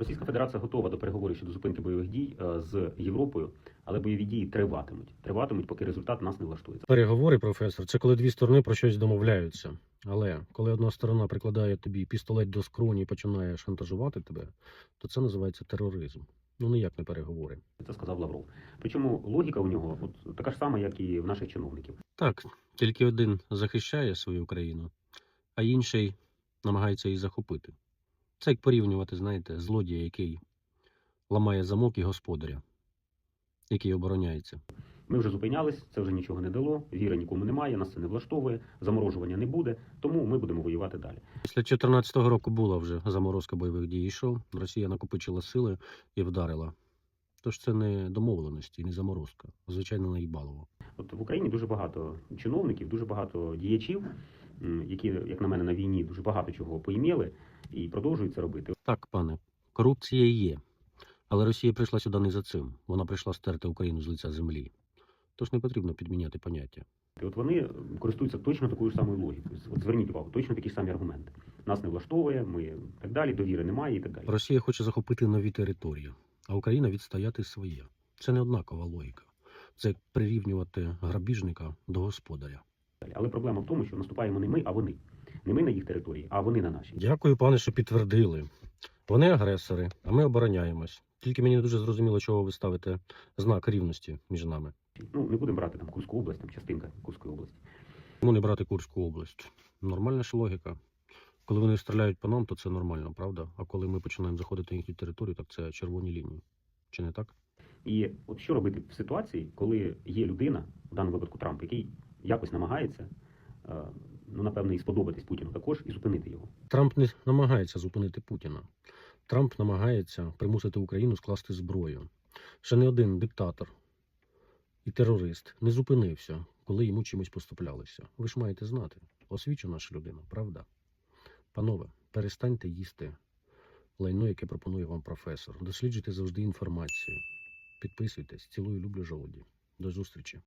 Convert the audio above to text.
Російська Федерація готова до переговорів щодо зупинки бойових дій е, з Європою, але бойові дії триватимуть. Триватимуть, поки результат нас не влаштує. Переговори, професор, це коли дві сторони про щось домовляються. Але коли одна сторона прикладає тобі пістолет до скроні і починає шантажувати тебе, то це називається тероризм. Ну ніяк не переговори. Це сказав Лавров. Причому логіка у нього от така ж сама, як і в наших чиновників. Так, тільки один захищає свою країну, а інший намагається її захопити. Це як порівнювати, знаєте, злодія, який ламає замок і господаря, який обороняється. Ми вже зупинялись, це вже нічого не дало. Віри нікому немає, нас це не влаштовує, заморожування не буде, тому ми будемо воювати далі. Після 2014 року була вже заморозка бойових дій. Йшов. Росія накопичила сили і вдарила. Тож це не домовленості, не заморозка. Звичайно, наїбалово. От в Україні дуже багато чиновників, дуже багато діячів, які, як на мене, на війні дуже багато чого поіміли і продовжують це робити. Так, пане, корупція є. Але Росія прийшла сюди не за цим. Вона прийшла стерти Україну з лиця землі. Тож не потрібно підміняти поняття. І от вони користуються точно такою ж самою логікою. От зверніть увагу, точно такі ж самі аргументи. Нас не влаштовує, ми так далі, довіри немає і так далі. Росія хоче захопити нові території, а Україна відстояти своє. Це не однакова логіка. Це як прирівнювати грабіжника до господаря. Але проблема в тому, що наступаємо не ми, а вони. Не ми на їх території, а вони на нашій. Дякую, пане, що підтвердили. Вони агресори, а ми обороняємось. Тільки мені не дуже зрозуміло, чого ви ставите знак рівності між нами. Ну не будемо брати там Курську область, там частинка Курської області. Чому не брати Курську область? Нормальна ж логіка. Коли вони стріляють по нам, то це нормально, правда? А коли ми починаємо заходити на їхню територію, так це червоні лінії. Чи не так? І от що робити в ситуації, коли є людина, в даному випадку Трамп, який якось намагається, е, ну напевно, і сподобатись Путіну також, і зупинити його. Трамп не намагається зупинити Путіна. Трамп намагається примусити Україну скласти зброю. Ще не один диктатор і терорист не зупинився, коли йому чимось поступлялися. Ви ж маєте знати, освічена ж людина, правда? Панове, перестаньте їсти лайно, яке пропонує вам професор. Досліджуйте завжди інформацію. Підписуйтесь, цілую, люблю жолоді. До зустрічі.